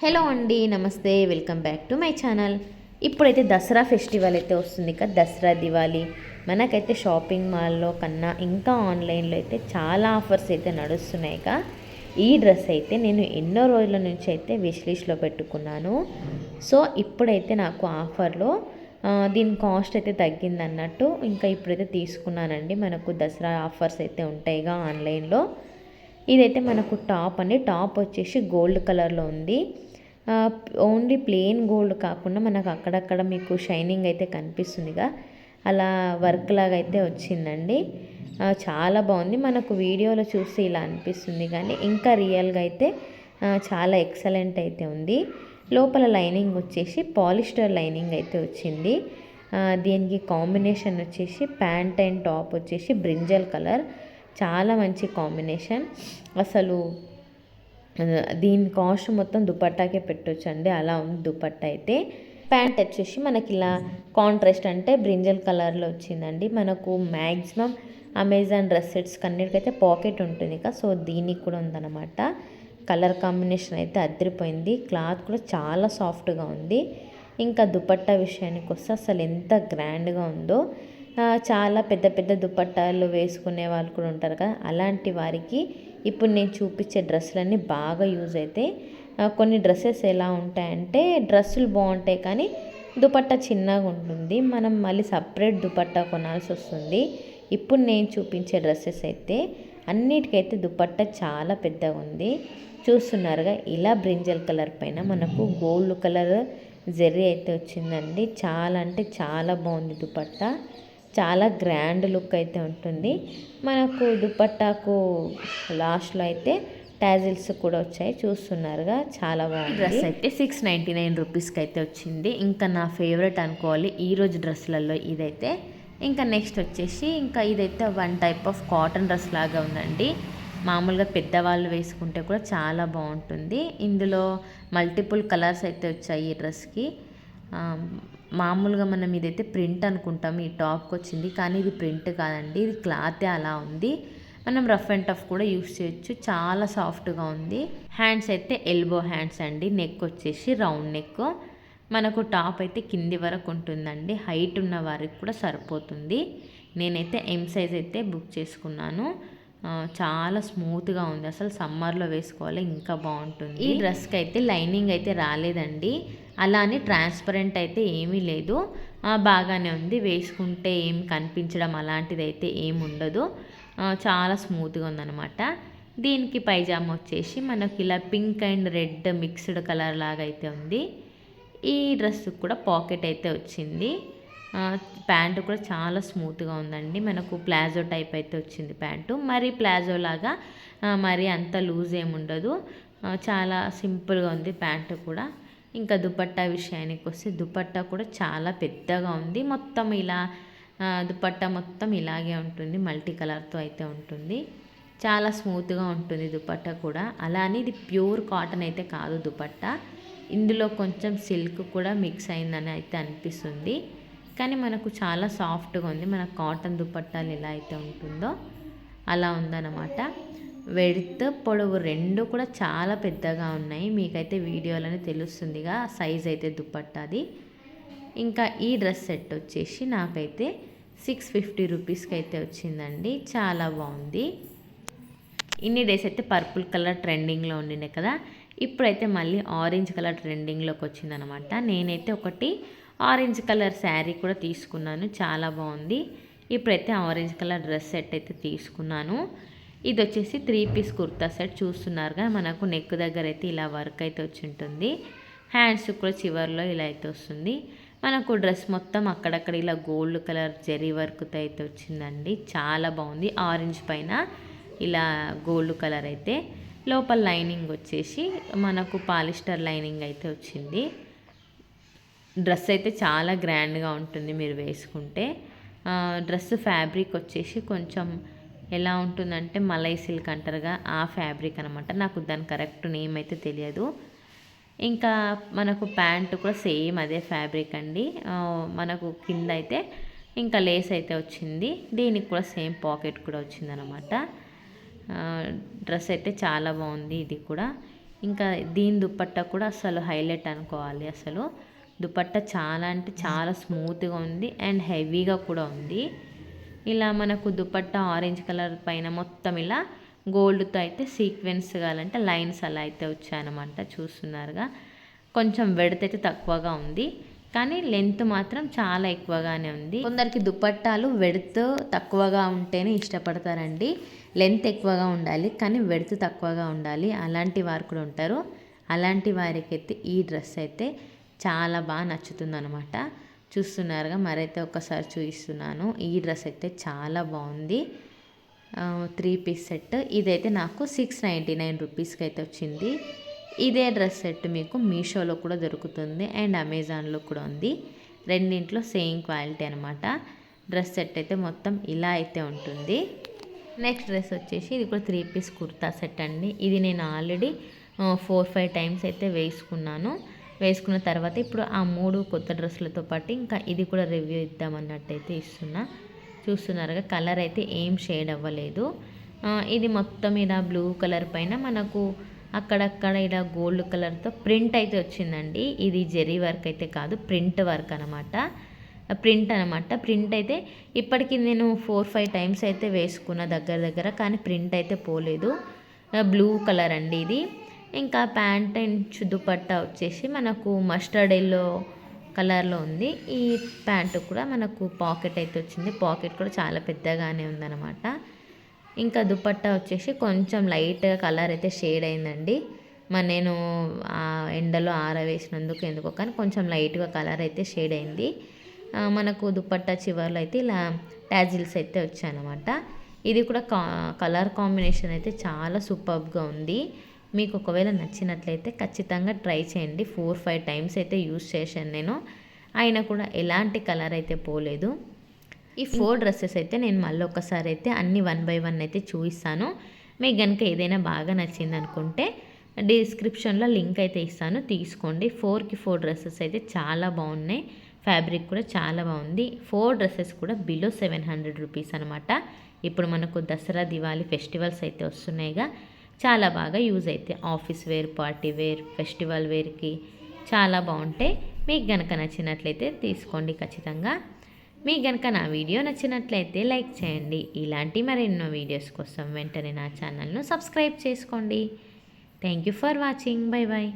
Hello అండి నమస్తే welcome back to my channel. ఇప్పుడైతే దసరా ఫెస్టివల్ అయితే వస్తుంది కదా దసరా దివాళీ. మనకైతే షాపింగ్ మాల్లో కన్నా ఇంకా ఆన్లైన్లో అయితే చాలా ఆఫర్స్ అయితే నడుస్తున్నాయి కా ఈ డ్రెస్ అయితే నేను ఎన్నో రోజుల నుంచి అయితే విష్ లిస్ట్లో పెట్టుకున్నాను. సో ఇప్పుడైతే నాకు ఆఫర్లో దీని కాస్ట్ అయితే తగ్గింది అన్నట్టు ఇంకా ఇప్పుడైతే తీసుకున్నానండి. మనకు దసరా ఆఫర్స్ అయితే ఉంటాయిగా ఆన్లైన్లో. ఇదైతే మనకు టాప్ అండి. టాప్ వచ్చేసి గోల్డ్ కలర్లో ఉంది. ఓన్లీ ప్లెయిన్ గోల్డ్ కాకుండా మనకు అక్కడక్కడ మీకు షైనింగ్ అయితే కనిపిస్తుందిగా. అలా వర్క్ లాగా అయితే వచ్చిందండి. చాలా బాగుంది. మనకు వీడియోలో చూసి ఇలా అనిపిస్తుంది కానీ ఇంకా రియల్గా అయితే చాలా ఎక్సలెంట్ అయితే ఉంది. లోపల లైనింగ్ వచ్చేసి పాలిస్టర్ లైనింగ్ అయితే వచ్చింది. దీనికి కాంబినేషన్ వచ్చేసి ప్యాంట్ అండ్ టాప్ వచ్చేసి బ్రింజల్ కలర్ చాలా మంచి కాంబినేషన్ అసలు దీని కాస్ట్ మొత్తం దుపట్టాకే పెట్టొచ్చండి. అలా ఉంది దుపట్టా అయితే. ప్యాంట్ వచ్చేసి మనకి ఇలా కాంట్రాస్ట్ అంటే బ్రింజల్ కలర్లో వచ్చిందండి. మనకు మ్యాక్సిమం అమెజాన్ డ్రెస్ సెట్స్ కన్నిటికైతే పాకెట్ ఉంటుంది కదా సో దీనికి కూడా ఉందన్నమాట. కలర్ కాంబినేషన్ అయితే అదిరిపోయింది క్లాత్ కూడా చాలా సాఫ్ట్గా ఉంది. ఇంకా దుపట్టా విషయానికి వస్తే అసలు ఎంత గ్రాండ్గా ఉందో. చాలా పెద్ద పెద్ద దుపట్టాలు వేసుకునే వాళ్ళు కూడా ఉంటారు కదా అలాంటి వారికి ఇప్పుడు నేను చూపించే డ్రెస్సులన్నీ బాగా యూజ్ అవుతాయి కొన్ని డ్రెస్సెస్ ఎలా ఉంటాయంటే డ్రెస్సులు బాగుంటాయి కానీ దుపట్టా చిన్నగా ఉంటుంది. మనం మళ్ళీ సపరేట్ దుపట్టా కొనాల్సి వస్తుంది. ఇప్పుడు నేను చూపించే డ్రెస్సెస్ అయితే అన్నిటికైతే దుపట్టా చాలా పెద్దగా ఉంది. చూస్తున్నారుగా ఇలా బ్రింజల్ కలర్ పైన మనకు గోల్డ్ కలర్ జెర్రీ అయితే వచ్చిందండి. చాలా అంటే చాలా బాగుంది దుపట్టా. చాలా గ్రాండ్ లుక్ అయితే ఉంటుంది. మనకు దుపట్టాకు లాస్ట్లో అయితే టాజిల్స్ కూడా వచ్చాయి. చూస్తున్నారుగా చాలా బాగుంది. డ్రెస్ అయితే సిక్స్ నైంటీ నైన్ రూపీస్కి అయితే వచ్చింది. ఇంకా నా ఫేవరెట్ అనుకోవాలి ఈ రోజు డ్రెస్సులలో ఇదైతే. ఇంకా నెక్స్ట్ వచ్చేసి ఇంకా ఇదైతే one type of cotton dress లాగా ఉందండి. మామూలుగా పెద్దవాళ్ళు వేసుకుంటే కూడా చాలా బాగుంటుంది. ఇందులో మల్టిపుల్ కలర్స్ అయితే వచ్చాయి ఈ డ్రెస్కి మామూలుగా మనం ఇదైతే ప్రింట్ అనుకుంటాం ఈ టాప్కి వచ్చింది. కానీ ఇది ప్రింట్ కాదండి ఇది క్లాతే అలా ఉంది. మనం రఫ్ అండ్ టఫ్ కూడా యూస్ చేయొచ్చు చాలా సాఫ్ట్గా ఉంది. హ్యాండ్స్ అయితే ఎల్బో హ్యాండ్స్ అండి నెక్ వచ్చేసి రౌండ్ నెక్. మనకు టాప్ అయితే కింది వరకు ఉంటుందండి హైట్ ఉన్న వారికి కూడా సరిపోతుంది. నేనైతే ఎం సైజ్ అయితే బుక్ చేసుకున్నాను. చాలా స్మూత్గా ఉంది అసలు సమ్మర్లో వేసుకోవాలి ఇంకా బాగుంటుంది. ఈ డ్రెస్కి అయితే లైనింగ్ అయితే రాలేదండి. అలా అని ట్రాన్స్పరెంట్ అయితే ఏమీ లేదు. బాగానే ఉంది. వేసుకుంటే ఏం కనిపించడం అలాంటిది అయితే ఏమి ఉండదు చాలా స్మూత్గా ఉందన్నమాట. దీనికి పైజామా వచ్చేసి మనకి ఇలా pink and red mixed colour లాగా అయితే ఉంది. ఈ డ్రెస్ కూడా పాకెట్ అయితే వచ్చింది. ప్యాంటు కూడా చాలా స్మూత్గా ఉందండి. మనకు ప్లాజో టైప్ అయితే వచ్చింది ప్యాంటు. మరి ప్లాజో లాగా మరి అంత లూజ్ ఏమి ఉండదు. చాలా సింపుల్గా ఉంది ప్యాంటు కూడా. ఇంకా దుపట్టా విషయానికి వస్తే దుపట్టా కూడా చాలా పెద్దగా ఉంది. మొత్తం ఇలా దుపట్టా మొత్తం ఇలాగే ఉంటుంది. మల్టీ కలర్తో అయితే ఉంటుంది. చాలా స్మూత్గా ఉంటుంది దుపట్టా కూడా. అలానే ఇది ప్యూర్ కాటన్ అయితే కాదు దుపట్టా. ఇందులో కొంచెం సిల్క్ కూడా మిక్స్ అయిందని అయితే అనిపిస్తుంది. కానీ మనకు చాలా సాఫ్ట్గా ఉంది. మన కాటన్ దుపట్టాలు ఎలా అయితే ఉంటుందో అలా ఉందన్నమాట. వెడ్త్ పొడవు రెండు కూడా చాలా పెద్దగా ఉన్నాయి. మీకైతే వీడియోలోనే తెలుస్తుందిగా సైజ్ అయితే దుప్పట్టాది ఇంకా ఈ డ్రెస్ సెట్ వచ్చేసి నాకైతే సిక్స్ ఫిఫ్టీ రూపీస్కి అయితే వచ్చిందండి. చాలా బాగుంది. ఇన్ని డేస్ అయితే పర్పుల్ కలర్ ట్రెండింగ్లో ఉండిండే కదా. ఇప్పుడైతే మళ్ళీ ఆరెంజ్ కలర్ ట్రెండింగ్లోకి వచ్చిందనమాట. నేనైతే ఒకటి ఆరెంజ్ కలర్ శారీ కూడా తీసుకున్నాను. చాలా బాగుంది. ఇప్పుడైతే ఆరెంజ్ కలర్ డ్రెస్ సెట్ అయితే తీసుకున్నాను. ఇది వచ్చేసి త్రీ పీస్ కుర్తా సెట్ చూస్తున్నారుగా మనకు నెక్ దగ్గర అయితే ఇలా వర్క్ అయితే వచ్చి ఉంటుంది. హ్యాండ్స్ కూడా చివర్లో ఇలా అయితే వస్తుంది. మనకు డ్రెస్ మొత్తం అక్కడక్కడ ఇలా గోల్డ్ కలర్ జెరీ వర్క్తో అయితే వచ్చిందండి. చాలా బాగుంది. ఆరెంజ్ పైన ఇలా గోల్డ్ కలర్ అయితే. లోపల లైనింగ్ వచ్చేసి మనకు పాలిస్టర్ లైనింగ్ అయితే వచ్చింది. డ్రెస్ అయితే చాలా గ్రాండ్గా ఉంటుంది మీరు వేసుకుంటే. డ్రెస్ ఫ్యాబ్రిక్ వచ్చేసి కొంచెం ఎలా ఉంటుందంటే మలై సిల్క్ అంటారుగా ఆ ఫ్యాబ్రిక్ అనమాట నాకు దాని కరెక్ట్ నేమ్ అయితే తెలియదు. ఇంకా మనకు ప్యాంట్ కూడా సేమ్ అదే ఫ్యాబ్రిక్ అండి. మనకు కింద అయితే ఇంకా లేస్ అయితే వచ్చింది. దీనికి కూడా సేమ్ పాకెట్ కూడా వచ్చిందనమాట డ్రెస్ అయితే చాలా బాగుంది ఇది కూడా. ఇంకా దీని దుపట్టా కూడా అసలు హైలైట్ అనుకోవాలి అసలు. దుపట్టా చాలా అంటే చాలా స్మూత్గా ఉంది అండ్ హెవీగా కూడా ఉంది. ఇలా మనకు దుపట్టా ఆరెంజ్ కలర్ పైన మొత్తం ఇలా గోల్డ్తో అయితే సీక్వెన్స్ కావాలంటే లైన్స్ అలా అయితే వచ్చాయన్నమాట చూస్తున్నారుగా. కొంచెం వెడత అయితే తక్కువగా ఉంది. కానీ లెంత్ మాత్రం చాలా ఎక్కువగానే ఉంది. కొందరికి దుపట్టాలు వెడత్ తక్కువగా ఉంటేనే ఇష్టపడతారండి. లెంత్ ఎక్కువగా ఉండాలి కానీ వెడత్ తక్కువగా ఉండాలి. అలాంటి వారు కూడా ఉంటారు. అలాంటి వారికి అయితే ఈ డ్రెస్ అయితే చాలా బాగా నచ్చుతుంది అనమాట చూస్తున్నారుగా మరైతే ఒకసారి చూపిస్తున్నాను ఈ డ్రెస్ అయితే చాలా బాగుంది. Three piece set. ఇదైతే నాకు సిక్స్ నైంటీ నైన్ రూపీస్కి అయితే వచ్చింది. ఇదే డ్రెస్ సెట్ మీకు మీషోలో కూడా దొరుకుతుంది అండ్ అమెజాన్లో కూడా ఉంది. రెండింట్లో సేమ్ క్వాలిటీ అనమాట డ్రెస్ సెట్ అయితే మొత్తం ఇలా అయితే ఉంటుంది. నెక్స్ట్ డ్రెస్ వచ్చేసి ఇది కూడా త్రీ పీస్ కుర్తా సెట్ అండి. ఇది నేను ఆల్రెడీ ఫోర్ ఫైవ్ టైమ్స్ అయితే వేసుకున్నాను. వేసుకున్న తర్వాత ఇప్పుడు ఆ మూడు కొత్త డ్రెస్సులతో పాటు ఇంకా ఇది కూడా రివ్యూ ఇద్దామన్నట్టయితే ఇస్తున్నా. చూస్తున్నారుగా కలర్ అయితే ఏం షేడ్ అవ్వలేదు. ఇది మొత్తం ఇలా బ్లూ కలర్ పైన మనకు అక్కడక్కడ ఇలా గోల్డ్ కలర్తో ప్రింట్ అయితే వచ్చిందండి. ఇది జెరీ వర్క్ అయితే కాదు ప్రింట్ వర్క్ అనమాట ప్రింట్ అనమాట ప్రింట్ అయితే ఇప్పటికి నేను ఫోర్ ఫైవ్ టైమ్స్ అయితే వేసుకున్న దగ్గర దగ్గర కానీ ప్రింట్ అయితే పోలేదు. బ్లూ కలర్ అండి ఇది. ఇంకా ప్యాంట్ అండ్ దుపట్టా వచ్చేసి మనకు మస్టర్డ్ ఎల్లో కలర్లో ఉంది. ఈ ప్యాంటు కూడా మనకు పాకెట్ అయితే వచ్చింది. పాకెట్ కూడా చాలా పెద్దగానే ఉందన్నమాట. ఇంకా దుపట్టా వచ్చేసి కొంచెం లైట్గా కలర్ అయితే షేడ్ అయిందండి. మరి నేను ఆ ఎండలో ఆరవేసినందుకు ఎందుకో కానీ కొంచెం లైట్గా కలర్ అయితే షేడ్ అయింది. మనకు దుపట్టా చివర్లో అయితే ఇలా ట్యాజిల్స్ అయితే వచ్చాయన్నమాట. ఇది కూడా కా కలర్ కాంబినేషన్ అయితే చాలా సూపర్గా ఉంది. మీకు ఒకవేళ నచ్చినట్లయితే ఖచ్చితంగా ట్రై చేయండి. ఫోర్ ఫైవ్ టైమ్స్ అయితే యూస్ చేశాను నేను. అయినా కూడా ఎలాంటి కలర్ అయితే పోలేదు. ఈ ఫోర్ డ్రెస్సెస్ అయితే నేను మళ్ళీ ఒకసారి అయితే అన్ని వన్ బై వన్ అయితే చూపిస్తాను. మీకు కనుక ఏదైనా బాగా నచ్చింది అనుకుంటే డిస్క్రిప్షన్లో లింక్ అయితే ఇస్తాను. తీసుకోండి. ఫోర్కి ఫోర్ డ్రెస్సెస్ అయితే చాలా బాగున్నాయి. ఫ్యాబ్రిక్ కూడా చాలా బాగుంది. ఫోర్ డ్రెస్సెస్ కూడా బిలో సెవెన్ హండ్రెడ్ రూపీస్ అనమాట ఇప్పుడు మనకు దసరా దివాళీ ఫెస్టివల్స్ అయితే వస్తున్నాయిగా. చాలా బాగా యూజ్ అవుతాయి office wear party wear festival వేర్కి చాలా బాగుంటాయి మీకు గనక నచ్చినట్లయితే తీసుకోండి ఖచ్చితంగా. మీకు గనక నా వీడియో నచ్చినట్లయితే లైక్ చేయండి. ఇలాంటి మరెన్నో వీడియోస్ కోసం వెంటనే నా ఛానల్ను సబ్స్క్రైబ్ చేసుకోండి. Thank you for watching. Bye bye